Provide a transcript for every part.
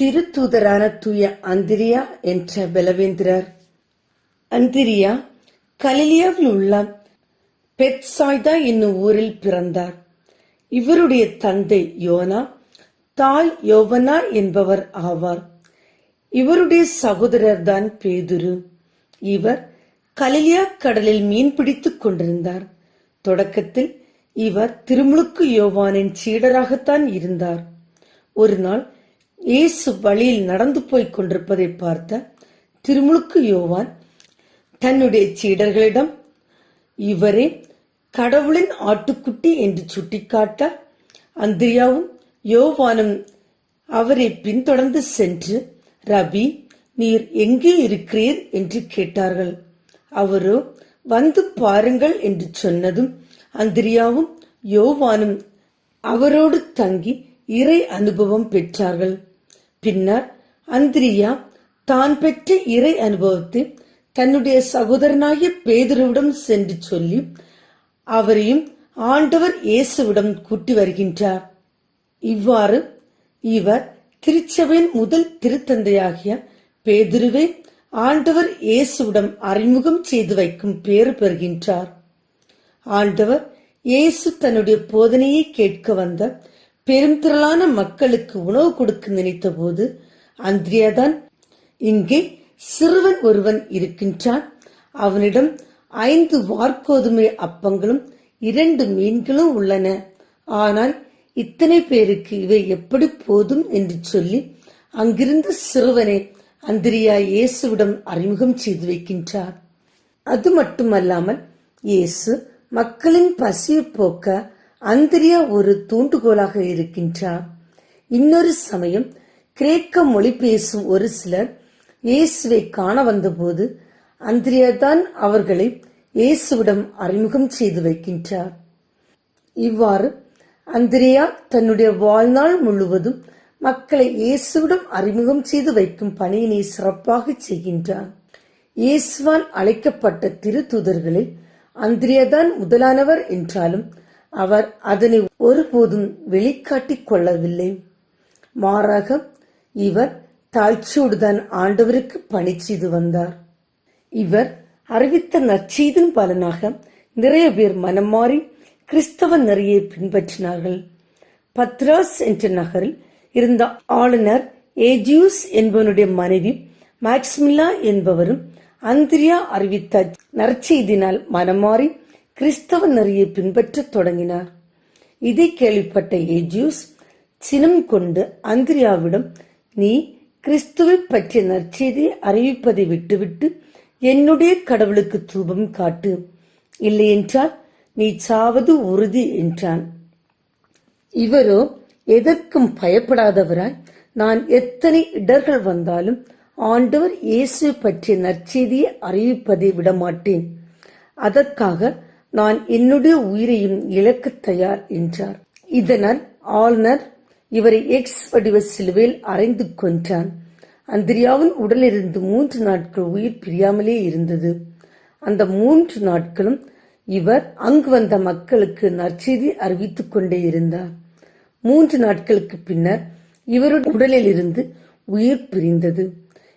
திருத்தூதரான தூய அந்திரியா என்ற பலவேந்திரர். அந்திரியா கலிலியாவில் உள்ள பெட்சாய்தா என்னும் ஊரில் பிறந்தார். இவருடைய தந்தை யோனா தாய் யோவனா என்பவர் ஆவார். இவருடைய சகோதரர் தான் பேதுரு. இவர் கலிலியா கடலில் மீன் பிடித்துக் கொண்டிருந்தார். தொடக்கத்தில் இவர் திருமுழுக்கு யோவானின் சீடராகத்தான் இருந்தார். ஒரு நாள் இயேசு வழியில் நடந்து போய்க் கொண்டிருப்பதை பார்த்த திருமுழுக்கு யோவான் தன்னுடைய சீடர்களிடம் இவரே கடவுளின் ஆட்டுக்குட்டி என்று சுட்டிக்காட்ட அந்திரியாவும் யோவானும் அவரை பின்தொடர்ந்து சென்று ரபி நீர் எங்கே இருக்கிறீர்? என்று கேட்டார்கள். அவரோ வந்து பாருங்கள் என்று சொன்னதும் அந்திரியாவும் யோவானும் அவரோடு தங்கி இறை அனுபவம் பெற்றார்கள். பின்னர் அந்திரியா தான் பெற்ற இறை அனுபவத்தை தன்னுடைய சகோதரனாகிய பேதுருவிடம் சென்று சொல்லி அவரையும் ஆண்டவர் இயேசுவிடம் கூட்டி வருகின்றார். இவ்வாறு இவர் திருச்சபையின் முதல் திருத்தந்தையாகிய பேதுருவை ஆண்டவர் இயேசுவிடம் அறிமுகம் செய்து வைக்கும் பேறு பெறுகின்றார். ஆண்டவர் இயேசு தன்னுடைய போதனையை கேட்க வந்த பெருந்திரளான மக்களுக்கு உணவு கொடுக்க நினைத்தபோது அந்திரியாதான் இங்கே சிறுவன் ஒருவன் இருக்கின்றான். அவனிடம் ஐந்து வார்கோதுமை அப்பங்களும் இரண்டு மீன்களும் உள்ளன. ஆனால் இத்தனை பேருக்கு இவை எப்படி போதும்? என்று சொல்லி அங்கிருந்த சிறுவனை அந்திரியா இயேசுவிடம் அறிமுகம் செய்து வைக்கின்றார். அது மட்டுமல்லாமல் இயேசு மக்களின் பசியை போக்க அந்திரியா ஒரு தூண்டுகோலாக இருக்கின்றார். இன்னொரு சமயம் கிரேக்க மொழி பேசும் ஒரு சிலர் இயேசுவை காண வந்தபோது அந்திரியா தான் அவர்களை இயேசுவிடம் அறிமுகம் செய்து வைக்கின்றார். இவ்வாறு அந்திரியா தன்னுடைய வாழ்நாள் முழுவதும் மக்களை இயேசுவிடம் அறிமுகம் செய்து வைக்கும் பணியினை சிறப்பாக செய்கின்றார். இயேசுவால் அழைக்கப்பட்ட திருத்தூதர்களில் அந்திரியாதான் முதலானவர் என்றாலும் அவர் அதனை ஒருபோதும் வெளிக்காட்டிக் கொள்ளவில்லை. மாறாக இவர் தாழ்ச்சியோடுதான் ஆண்டவருக்கு பணி செய்து வந்தார். இவர் அறிவித்த நற்செய்தின் பலனாக நிறைய பேர் மனம் மாறி கிறிஸ்தவ நெறியை பின்பற்றினார்கள். பத்ராஸ் என்ற நகரில் இருந்த ஆளுநர் ஏஜியூஸ் என்பவனுடைய மனைவி மேக்ஸ்மில்லா என்பவரும் அந்திரியா அறிவித்த நற்செய்தினால் மனம் மாறி கிறிஸ்தவ நெறியை பின்பற்றத் தொடங்கினார். இதை கேள்விப்பட்ட ஏஜியூஸ் சினம் கொண்டு அந்திரியாவிடம் நீ கிறிஸ்துவை பற்றிய நற்செய்தியை அறிவிப்பதை விட்டுவிட்டு என்னுடைய கடவுளுக்கு தூபம் காட்டு. இல்லையென்றால் நீ சாவது உறுதி என்றான். இவரோ எதற்கும் பயப்படாதவராய் நான் எத்தனை இடர்கள் வந்தாலும் ஆண்டவர் இயேசு பற்றிய நற்செய்தியை அறிவிப்பதை விடமாட்டேன். அதற்காக நான் என்னுடைய உயிரையும் இழக்க தயார் என்றார். இதனால் ஆளுநர் இவரை எக்ஸ் வடிவ சிலுவையில் அறைந்து கொன்றான். அந்திரியாவின் உடலிருந்து மூன்று நாட்கள் உயிர் பிரியாமலே இருந்தது. அந்த மூன்று நாட்களும் இவர் அங்கு வந்த மக்களுக்கு நற்செய்தி அறிவித்துக் கொண்டே இருந்தார். மூன்று நாட்களுக்கு பின்னர் இவருடைய உடலில் இருந்து உயிர் பிரிந்தது.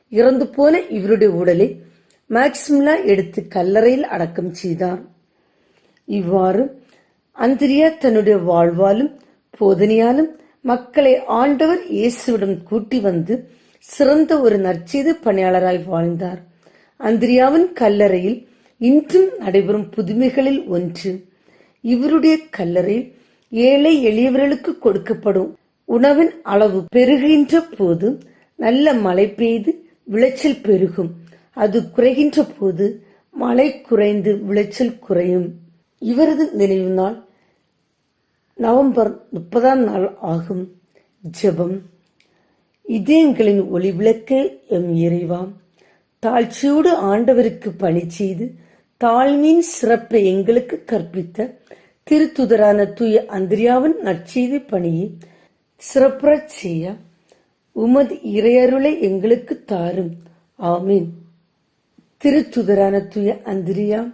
இறந்து போன இவருடைய உடலை மேக்சிமிலா எடுத்து கல்லறையில் அடக்கம் செய்தார். இவ்வாறு அந்திரியா தன்னுடைய வாழ்வாலும் போதனையாலும் மக்களை ஆண்டவர் இயேசுவிடம் கூட்டி வந்து சிறந்த ஒரு நற்செய்து பணியாளராய் வாழ்ந்தார். அந்திரியாவின் கல்லறையில் இன்றும் நடைபெறும் புதுமைகளில் ஒன்று. இவருடைய கல்லறையில் ஏழை எளியவர்களுக்கு கொடுக்கப்படும். உணவின் அளவு பெருகின்ற போது நல்ல மழை பெய்து விளைச்சல் பெருகும். அது குறைகின்ற போது மழை குறைந்து விளைச்சல் குறையும். இவரது நினைவு நாள் நவம்பர் முப்பதாம் நாள் ஆகும். ஜெபம். இதயங்களின் ஒளி ஒளிவிளக்கு எம் இறைவாம் தாழ்ச்சியோடு ஆண்டவருக்கு பணி செய்து தாழ்மையின் சிறப்பை எங்களுக்கு கற்பித்த திருத்துதரான தூய அந்திரியாவின் நற்செய்தி பணியை சிறப்புறச் செய்ய உமது இறையருளை எங்களுக்கு தாரும். ஆமீன். திருத்துதரான தூய அந்திரியா